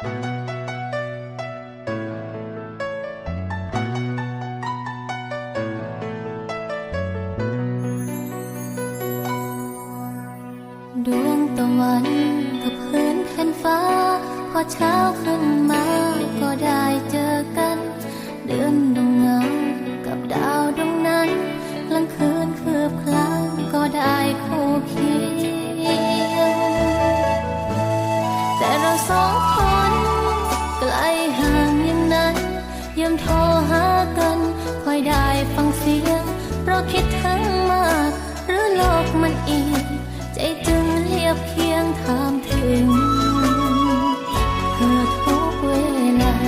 ดวงตะวันกับพื้นแผ่นฟ้า พอเช้าขึ้นมาก็ได้เจอกัน เดือนดวงเงากับดาวดวงนั้นกลางคืนคืบคลางก็ได้คู่เคียงแต่เราสอง อยได้ฟังเสียง เพราะคิดถึงมาก หรือโลกมันอีกใจจึงเรียบเคียงถามถึงเธอทุกเวลาเ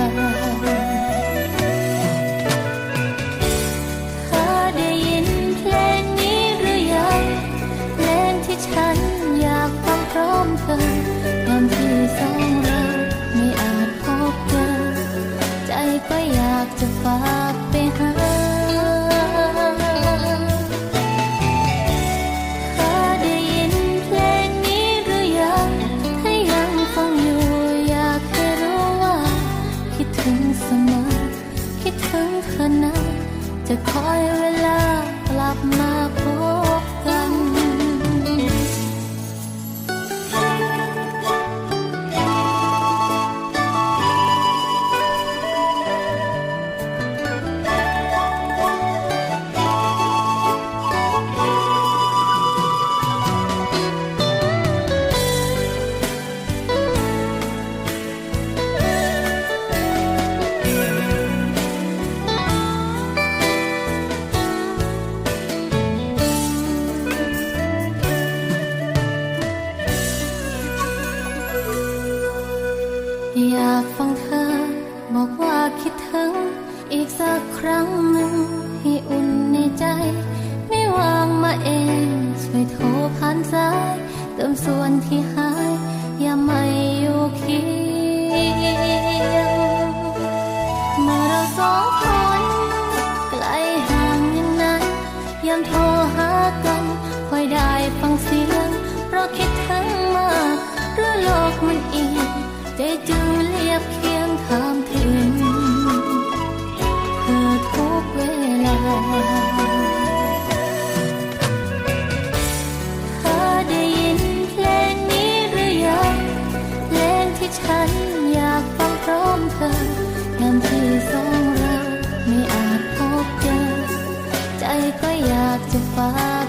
ธอได้ยินเพลงนี้หรือยังเพลงที่ฉันอยากฟังพร้อมเธอ คิดถึงเธอนะจะคอยเวลากลับมา เองช่วยโทรผ่านสายเติมส่วนที่หาย อย่าไม่อยู่เคียงเมื่อเราสองคนไกลห่างย่างนั้นยังโทรหากันคอยได้ฟังเสียง เพราะคิดถึงมากหรือโลกมันอีกใจจึงเรียบเคียงถามถึงเธอทุกเวลา ที่ฉันอยากฟังพร้อมเธอยามที่สองเราไม่อาจพบเจอ ใจก็อยากจะฝาก